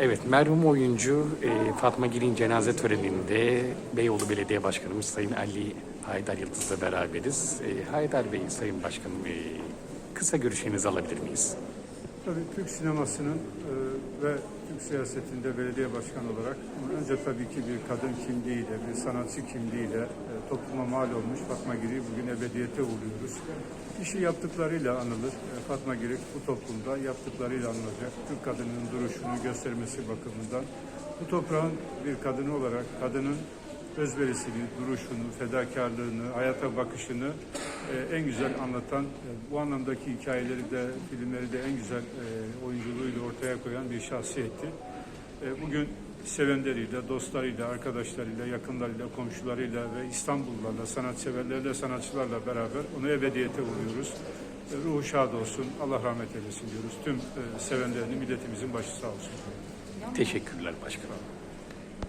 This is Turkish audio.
Evet, merhum oyuncu e, Fatma Gil'in cenaze töreninde Beyoğlu Belediye Başkanımız Sayın Ali Haydar Yıldız'la beraberiz. E, Haydar Bey, Sayın Başkanım, e, kısa görüşlerinizi alabilir miyiz? Tabii Türk sinemasının e, ve Türk siyasetinde belediye başkanı olarak önce tabii ki bir kadın kimliğiyle, bir sanatçı kimliğiyle e, topluma mal olmuş Fatma Giri bugün ebediyete uğurluyoruz. İşi yaptıklarıyla anılır. E, Fatma Giri bu toplumda yaptıklarıyla anılacak. Türk kadının duruşunu göstermesi bakımından bu toprağın bir kadını olarak kadının özverisini, duruşunu, fedakarlığını, hayata bakışını e, en güzel anlatan, e, bu anlamdaki hikayeleri de, filmleri de en güzel e, oyunculuğuyla ortaya koyan bir şahsiyetti. E, bugün sevenleriyle, dostlarıyla, arkadaşlarıyla, yakınlarıyla, komşularıyla ve İstanbullularla, sanatseverlerle, sanatçılarla beraber onu ebediyete uğurluyoruz. E, ruhu şad olsun, Allah rahmet eylesin diyoruz. Tüm e, sevenlerini, milletimizin başı sağ olsun. Teşekkürler Başkanım.